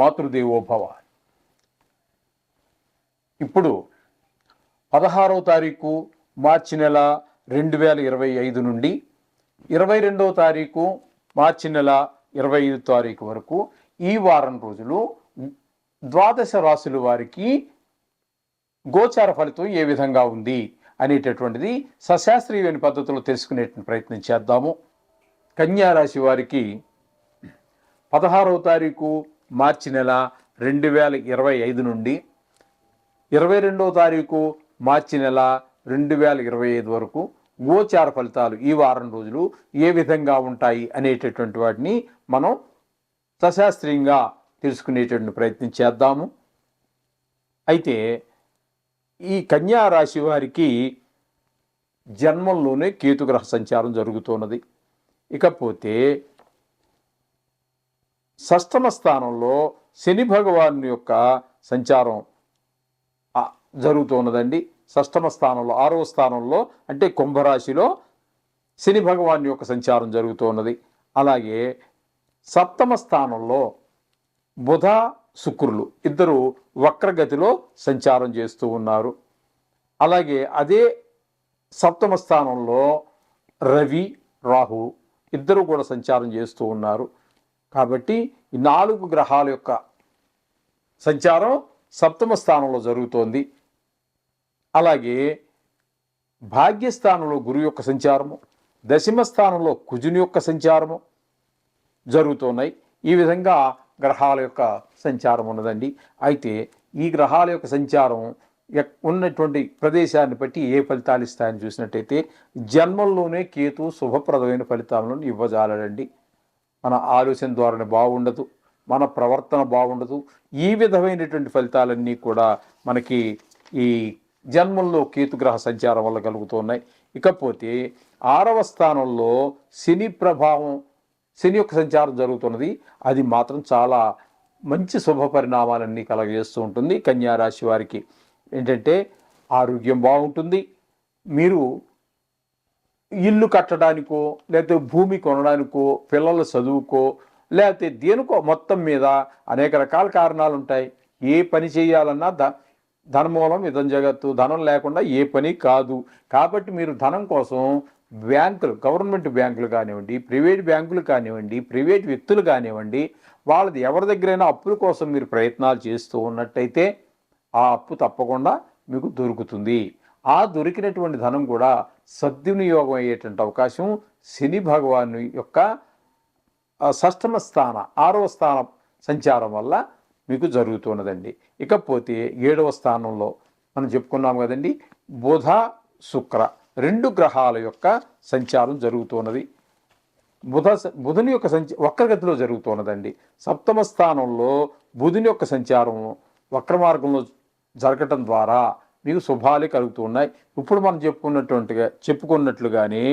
మాతృదేవోభవ. ఇప్పుడు పదహారవ తారీఖు మార్చి నెల రెండు వేల ఇరవై ఐదు నుండి ఇరవై రెండవ తారీఖు మార్చి నెల ఇరవై ఐదు తారీఖు వరకు ఈ వారం రోజులు ద్వాదశ రాశుల వారికి గోచార ఫలితం ఏ విధంగా ఉంది అనేటటువంటిది సశాస్త్రీయమైన పద్ధతిలో తెలుసుకునే ప్రయత్నం చేద్దాము. కన్యా రాశి వారికి పదహారవ తారీఖు మార్చి నెల రెండు వేల ఇరవై ఐదు నుండి ఇరవై రెండవ తారీఖు మార్చి నెల రెండు వేల ఇరవై ఐదు వరకు గోచార ఫలితాలు ఈ వారం రోజులు ఏ విధంగా ఉంటాయి అనేటటువంటి వాటిని మనం సశాస్త్రీయంగా తెలుసుకునేటువంటి ప్రయత్నం చేద్దాము. అయితే ఈ కన్యా రాశి వారికి జన్మంలోనే కేతుగ్రహ సంచారం జరుగుతున్నది. ఇకపోతే షష్టమ స్థానంలో శని భగవాన్ యొక్క సంచారం జరుగుతున్నదండి షష్టమ స్థానంలో ఆరవ స్థానంలో అంటే కుంభరాశిలో శని భగవాన్ యొక్క సంచారం జరుగుతున్నది అలాగే సప్తమ స్థానంలో బుధ శుక్రులు ఇద్దరు వక్రగతిలో సంచారం చేస్తూ ఉన్నారు. అలాగే అదే సప్తమ స్థానంలో రవి రాహు ఇద్దరు కూడా సంచారం చేస్తూ ఉన్నారు. కాబట్టి ఈ నాలుగు గ్రహాల యొక్క సంచారం సప్తమ స్థానంలో జరుగుతోంది. అలాగే భాగ్యస్థానంలో గురు యొక్క సంచారము దశమ స్థానంలో కుజుని యొక్క సంచారము జరుగుతున్నాయి. ఈ విధంగా గ్రహాల యొక్క సంచారం ఉన్నదండి. అయితే ఈ గ్రహాల యొక్క సంచారం ఉన్నటువంటి ప్రదేశాన్ని బట్టి ఏ ఫలితాలు ఇస్తాయని చూసినట్టయితే జన్మంలోనే కేతు శుభప్రదమైన ఫలితాలను ఇవ్వజాలడండి. మన ఆలోచన ధోరణి బాగుండదు మన ప్రవర్తన బాగుండదు. ఈ విధమైనటువంటి ఫలితాలన్నీ కూడా మనకి ఈ జన్మంలో కేతుగ్రహ సంచారం వల్ల కలుగుతున్నాయి. ఇకపోతే ఆరవ స్థానంలో శని ప్రభావం శని యొక్క సంచారం జరుగుతున్నది. అది మాత్రం చాలా మంచి శుభ పరిణామాలన్నీ కలగజేస్తూ ఉంటుంది. కన్యారాశి వారికి ఏంటంటే ఆరోగ్యం బాగుంటుంది. మీరు ఇల్లు కట్టడానికో లేకపోతే భూమి కొనడానికో పిల్లల చదువుకో లేకపోతే దేనికో మొత్తం మీద అనేక రకాల కారణాలు ఉంటాయి ఏ పని చేయాలన్నా ద ధనమూలం ఇదం జగత్తు ధనం లేకుండా ఏ పని కాదు. కాబట్టి మీరు ధనం కోసం బ్యాంకులు గవర్నమెంట్ బ్యాంకులు కానివ్వండి ప్రైవేట్ బ్యాంకులు కానివ్వండి ప్రైవేట్ వ్యక్తులు కానివ్వండి వాళ్ళది ఎవరి దగ్గరైనా అప్పుల కోసం మీరు ప్రయత్నాలు చేస్తూ ఉన్నట్టయితే ఆ అప్పు తప్పకుండా మీకు దొరుకుతుంది. ఆ దొరికినటువంటి ధనం కూడా సద్వినియోగం అయ్యేటువంటి అవకాశం శని భగవాను యొక్క షష్టమ స్థాన ఆరవ స్థానం సంచారం వల్ల మీకు జరుగుతున్నదండి. ఇకపోతే ఏడవ స్థానంలో మనం చెప్పుకున్నాం కదండి బుధ శుక్ర రెండు గ్రహాల యొక్క సంచారం జరుగుతున్నది. బుధ బుధుని యొక్క సంచ వక్రగతిలో జరుగుతున్నదండి. సప్తమ స్థానంలో బుధుని యొక్క సంచారం వక్ర మార్గంలో జరగటం ద్వారా మీకు శుభాలే కలుగుతూ ఉన్నాయి ఇప్పుడు మనం చెప్పుకున్నటువంటిగా చెప్పుకున్నట్లుగానే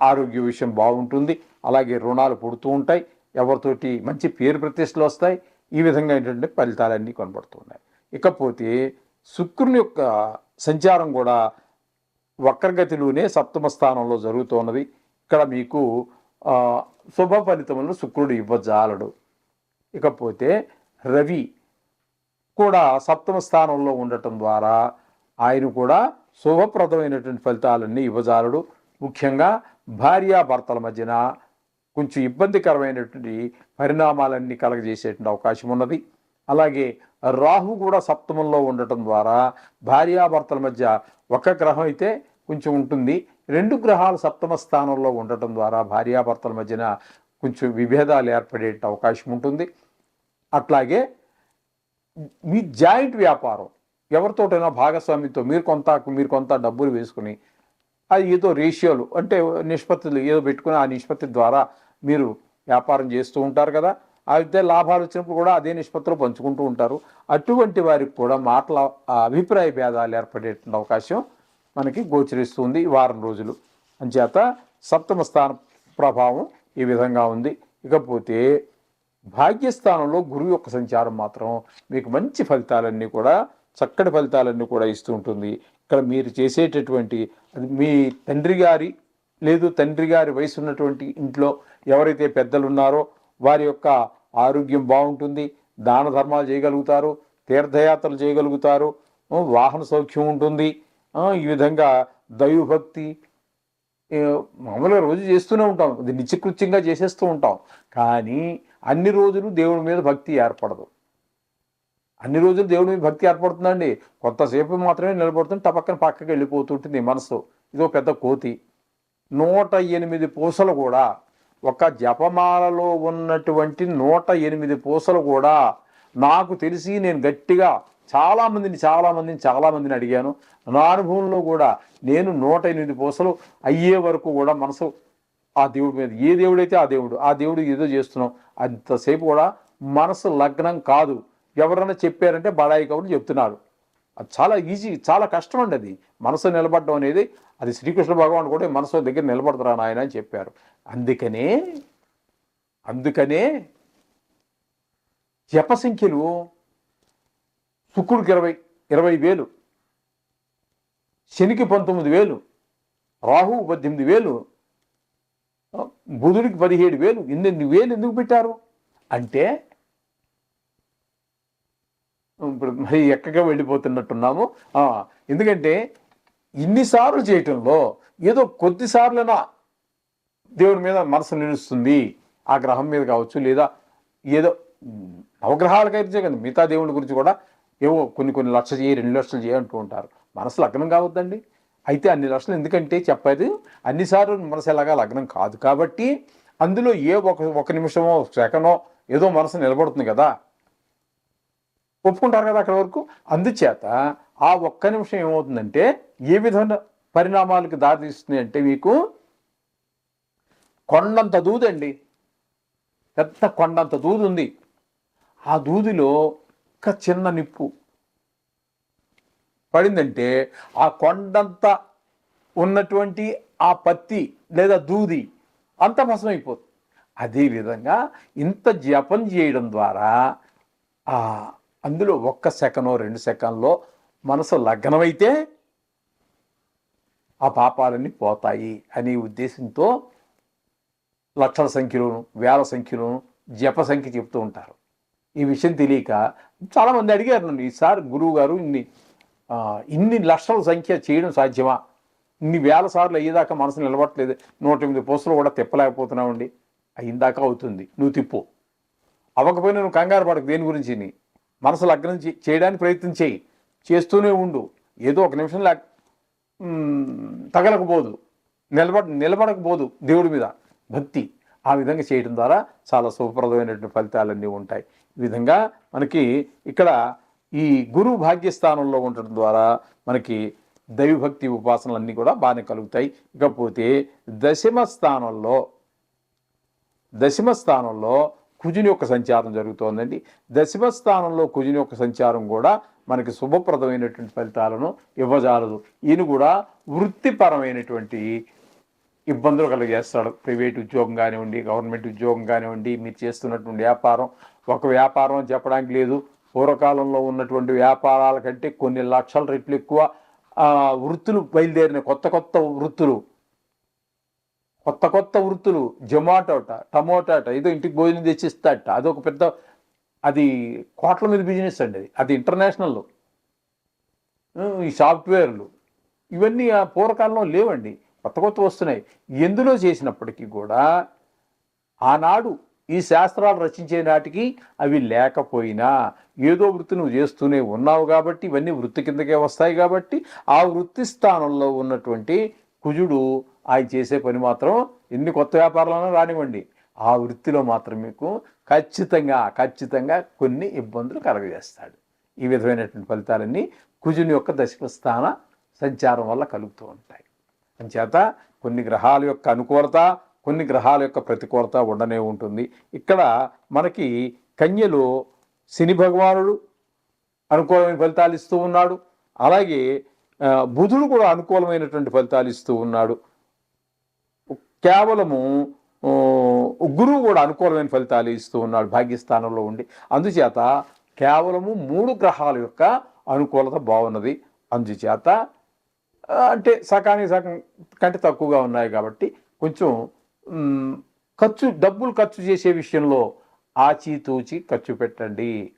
ఆరోగ్య విషయం బాగుంటుంది. అలాగే రుణాలు పుడుతూ ఉంటాయి. ఎవరితోటి మంచి పేరు ప్రతిష్టలు వస్తాయి. ఈ విధంగా ఏంటంటే ఫలితాలన్నీ కనబడుతున్నాయి. ఇకపోతే శుక్రుని యొక్క సంచారం కూడా వక్రగతిలోనే సప్తమ స్థానంలో జరుగుతున్నది. ఇక్కడ మీకు శుభ ఫలితములను శుక్రుడు ఇవ్వజాలడు. ఇకపోతే రవి కూడా సప్తమ స్థానంలో ఉండటం ద్వారా ఆయన కూడా శుభప్రదమైనటువంటి ఫలితాలన్నీ ఇవ్వజాలడు. ముఖ్యంగా భార్యాభర్తల మధ్యన కొంచెం ఇబ్బందికరమైనటువంటి పరిణామాలన్నీ కలగజేసేటువంటి అవకాశం ఉన్నది. అలాగే రాహు కూడా సప్తమంలో ఉండటం ద్వారా భార్యాభర్తల మధ్య ఒక గ్రహం అయితే కొంచెం ఉంటుంది. రెండు గ్రహాలు సప్తమ స్థానంలో ఉండటం ద్వారా భార్యాభర్తల మధ్యన కొంచెం విభేదాలు ఏర్పడే అవకాశం ఉంటుంది. అట్లాగే మీ జాయింట్ వ్యాపారం ఎవరితోటైనా భాగస్వామితో మీరు కొంత మీరు కొంత డబ్బులు వేసుకుని అది ఏదో రేషియోలు అంటే నిష్పత్తులు ఏదో పెట్టుకుని ఆ నిష్పత్తి ద్వారా మీరు వ్యాపారం చేస్తూ ఉంటారు కదా. అయితే లాభాలు వచ్చినప్పుడు కూడా అదే నిష్పత్తిలో పంచుకుంటూ ఉంటారు. అటువంటి వారికి కూడా మాటల అభిప్రాయ భేదాలు ఏర్పడేటువంటి అవకాశం మనకి గోచరిస్తుంది వారం రోజులు. అంచేత సప్తమ స్థాన ప్రభావం ఈ విధంగా ఉంది. ఇకపోతే భాగ్యస్థానంలో గురువు యొక్క సంచారం మాత్రం మీకు మంచి ఫలితాలన్నీ కూడా చక్కటి ఫలితాలన్నీ కూడా ఇస్తూ ఉంటుంది. ఇక్కడ మీరు చేసేటటువంటి అది మీ తండ్రి గారి లేదు తండ్రి గారి వయసు ఉన్నటువంటి ఇంట్లో ఎవరైతే పెద్దలు ఉన్నారో వారి యొక్క ఆరోగ్యం బాగుంటుంది దాన ధర్మాలు చేయగలుగుతారు తీర్థయాత్రలు చేయగలుగుతారు వాహన సౌఖ్యం ఉంటుంది ఈ విధంగా దైవభక్తి మామూలుగా రోజు చేస్తూనే ఉంటాం అది నిత్యకృత్యంగా చేసేస్తూ ఉంటాం. కానీ అన్ని రోజులు దేవుడి మీద భక్తి ఏర్పడదు. అన్ని రోజులు దేవుడి మీద భక్తి ఏర్పడుతుందండి. కొంతసేపు మాత్రమే నిలబడుతుంది టపక్కన పక్కకి వెళ్ళిపోతుంటుంది మనసు. ఇదో పెద్ద కోతి. నూట ఎనిమిది పూసలు కూడా ఒక జపమాలలో ఉన్నటువంటి నూట ఎనిమిది పూసలు కూడా నాకు తెలిసి నేను గట్టిగా చాలామందిని చాలామందిని చాలామందిని అడిగాను. నా అనుభవంలో కూడా నేను నూట ఎనిమిది పూసలు అయ్యే వరకు కూడా మనసు ఆ దేవుడి మీద. ఏ దేవుడైతే ఆ దేవుడు ఆ దేవుడు ఏదో చేస్తున్నాం అంతసేపు కూడా మనసు లగ్నం కాదు. ఎవరైనా చెప్పారంటే బడాయి కాబట్టి చెప్తున్నారు. అది చాలా ఈజీ చాలా కష్టం అండి అది. మనసు నిలబడడం అనేది అది శ్రీకృష్ణ భగవాన్ కూడా మనసు దగ్గర నిలబడతారా నాయన అని చెప్పారు. అందుకనే అందుకనే జప సంఖ్యలు శుక్రుడికి ఇరవై ఇరవై వేలు శనికి పంతొమ్మిది వేలు రాహు పద్దెనిమిది వేలు బుధుడికి పదిహేడు వేలు ఇన్నెన్ని వేలు ఎందుకు పెట్టారు? అంటే ఇప్పుడు మరి ఎక్కగా వెళ్ళిపోతున్నట్టున్నాము. ఎందుకంటే ఇన్నిసార్లు చేయటంలో ఏదో కొద్దిసార్లైనా దేవుడి మీద మనసు నిలుస్తుంది. ఆ గ్రహం మీద కావచ్చు లేదా ఏదో నవగ్రహాలకైతే కదా మిగతా దేవుడి గురించి కూడా ఏవో కొన్ని కొన్ని లక్షలు చేయి రెండు లక్షలు చేయి అంటూ ఉంటారు. మనసు లగ్నం కావద్దండి. అయితే అన్ని లక్షలు ఎందుకంటే చెప్పేది అన్నిసార్లు మనసేలాగా లగ్నం కాదు కాబట్టి అందులో ఏ ఒక ఒక నిమిషమో ఒక సెకనో ఏదో మనసు నిలబడుతుంది కదా. ఒప్పుకుంటారు కదా అక్కడ వరకు. అందుచేత ఆ ఒక్క నిమిషం ఏమవుతుందంటే ఏ విధమైన పరిణామాలకు దారితీస్తుంది అంటే మీకు కొండంత దూదండి పెద్ద కొండంత దూదు ఉంది. ఆ దూదిలో ఒక చిన్న నిప్పు పడిందంటే ఆ కొండంత ఉన్నటువంటి ఆ పత్తి లేదా దూది అంత భస్మైపోతుంది అదేవిధంగా ఇంత జపం చేయడం ద్వారా ఆ అందులో ఒక్క సెకనో రెండు సెకండ్లో మనసు లగ్నమైతే ఆ పాపాలన్నీ పోతాయి అనే ఉద్దేశంతో లక్షల సంఖ్యలోను వేల సంఖ్యలోను జప సంఖ్య చెప్తూ ఉంటారు. ఈ విషయం తెలియక చాలామంది అడిగారు నన్ను ఈసారి గురువు గారు ఇన్ని ఇన్ని లక్షల సంఖ్య చేయడం సాధ్యమా? ఇన్ని వేల సార్లు అయ్యేదాకా మనసు నిలబట్టలేదు నూట ఎనిమిది పోస్టులు కూడా తిప్పలేకపోతున్నామండి అయిందాకా అవుతుంది. నువ్వు తిప్పు. అవ్వకపోయినా నువ్వు కంగారు పడకు. దేని గురించి నీ? మనసు లగ్నం చే- చేయడానికి ప్రయత్నం చేయి. చేస్తూనే ఉండు. ఏదో ఒక నిమిషం లేక తగలకపోదు. నిలబడ నిలబడకపోదు దేవుడి మీద. భక్తి ఆ విధంగా చేయడం ద్వారా చాలా శుభప్రదమైనటువంటి ఫలితాలన్నీ ఉంటాయి. ఈ విధంగా మనకి ఇక్కడ ఈ గురువు భాగ్యస్థానంలో ఉండటం ద్వారా మనకి దైవభక్తి ఉపాసనలన్నీ కూడా బాగానే కలుగుతాయి. ఇకపోతే దశమ స్థానంలో దశమ స్థానంలో కుజుని యొక్క సంచారం జరుగుతోందండి. దశమ స్థానంలో కుజుని యొక్క సంచారం కూడా మనకి శుభప్రదమైనటువంటి ఫలితాలను ఇవ్వజాలదు. ఈయన కూడా వృత్తిపరమైనటువంటి ఇబ్బందులు కలిగజేస్తాడు ప్రైవేట్ ఉద్యోగం కానివ్వండి గవర్నమెంట్ ఉద్యోగం కానివ్వండి మీరు చేస్తున్నటువంటి వ్యాపారం ఒక వ్యాపారం చెప్పడానికి లేదు. పూర్వకాలంలో ఉన్నటువంటి వ్యాపారాల కంటే కొన్ని లక్షల రెట్లు ఎక్కువ వృత్తులు బయలుదేరిన కొత్త కొత్త వృత్తులు. కొత్త కొత్త వృత్తులు జొమాటోట టమోటాట ఏదో ఇంటికి భోజనం తెచ్చిస్తాట అదొక పెద్ద అది కోట్ల మీద బిజినెస్ అండి అది. అది ఇంటర్నేషనల్ ఈ సాఫ్ట్వేర్లు. ఇవన్నీ ఆ పూర్వకాలంలో లేవండి. కొత్త కొత్త వస్తున్నాయి. ఎందులో చేసినప్పటికీ కూడా ఆనాడు ఈ శాస్త్రాలు రచించే నాటికి అవి లేకపోయినా ఏదో వృత్తి నువ్వు చేస్తూనే ఉన్నావు కాబట్టి ఇవన్నీ వృత్తి కిందకే వస్తాయి కాబట్టి ఆ వృత్తి స్థానంలో ఉన్నటువంటి కుజుడు ఆయన చేసే పని మాత్రం ఎన్ని కొత్త వ్యాపారాలైనా రానివ్వండి. ఆ వృత్తిలో మాత్రం మీకు ఖచ్చితంగా ఖచ్చితంగా కొన్ని ఇబ్బందులు కలగజేస్తాడు. ఈ విధమైనటువంటి ఫలితాలన్నీ కుజుని యొక్క దశమ స్థాన సంచారం వల్ల కలుగుతూ ఉంటాయి. అంచేత కొన్ని గ్రహాల యొక్క అనుకూలత కొన్ని గ్రహాల యొక్క ప్రతికూలత ఉండనే ఉంటుంది. ఇక్కడ మనకి కన్యలో శని భగవానుడు అనుకూలమైన ఫలితాలు ఇస్తూ ఉన్నాడు. అలాగే బుధుడు కూడా అనుకూలమైనటువంటి ఫలితాలు ఇస్తూ ఉన్నాడు. కేవలము గురువు కూడా అనుకూలమైన ఫలితాలు ఇస్తూ ఉన్నాడు భాగ్యస్థానంలో ఉండి. అందుచేత కేవలము మూడు గ్రహాల యొక్క అనుకూలత బాగున్నది. అందుచేత అంటే సకానికి సగం కంటే తక్కువగా ఉన్నాయి కాబట్టి కొంచెం ఖర్చు డబ్బులు ఖర్చు చేసే విషయంలో ఆచితూచి ఖర్చు పెట్టండి.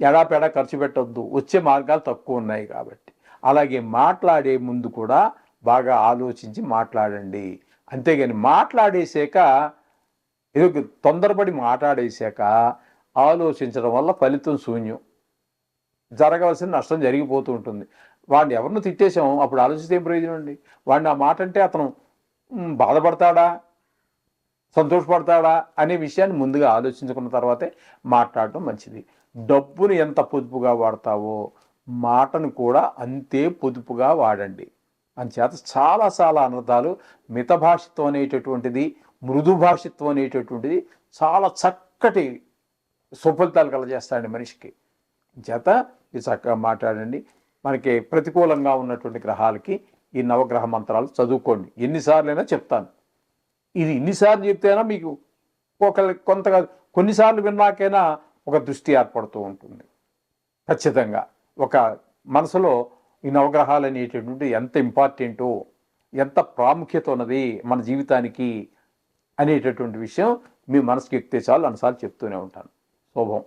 ఎడాపెడా ఖర్చు పెట్టొద్దు. వచ్చే మార్గాలు తక్కువ ఉన్నాయి కాబట్టి. అలాగే మాట్లాడే ముందు కూడా బాగా ఆలోచించి మాట్లాడండి. అంతేగాని మాట్లాడేసాక ఏదో తొందరపడి మాట్లాడేసాక ఆలోచించడం వల్ల ఫలితం శూన్యం. జరగవలసిన నష్టం జరిగిపోతూ ఉంటుంది. వాడిని ఎవరిని తిట్టేసాం అప్పుడు ఆలోచిస్తే ఏం ప్రయోజనం అండి? వాడిని ఆ మాట అంటే అతను బాధపడతాడా? సంతోషపడతాడా? అనే విషయాన్ని ముందుగా ఆలోచించుకున్న తర్వాతే మాట్లాడటం మంచిది. డబ్బును ఎంత పొదుపుగా వాడతావో మాటను కూడా అంతే పొదుపుగా వాడండి. అంచేత చాలా చాలా అనర్థాలు మిత భాషిత్వం అనేటటువంటిది మృదు భాషిత్వం అనేటటువంటిది చాలా చక్కటి సుఫలితాలు కలజేస్తాయండి మనిషికి. చేత ఇది చక్కగా మాట్లాడండి. మనకి ప్రతికూలంగా ఉన్నటువంటి గ్రహాలకి ఈ నవగ్రహ మంత్రాలు చదువుకోండి. ఎన్నిసార్లైనా చెప్తాను. ఇది ఇన్నిసార్లు చెప్తేనా మీకు ఒక కొంతగా కొన్నిసార్లు విన్నాకైనా ఒక దృష్టి ఏర్పడుతూ ఉంటుంది. ఖచ్చితంగా ఒక మనసులో ఈ నవగ్రహాలు అనేటటువంటి ఎంత ఇంపార్టెంటో ఎంత ప్రాముఖ్యత ఉన్నది మన జీవితానికి అనేటటువంటి విషయం మీ మనసుకి ఎక్కితే చాలు. అన్నిసార్లు చెప్తూనే ఉంటాను. శుభం.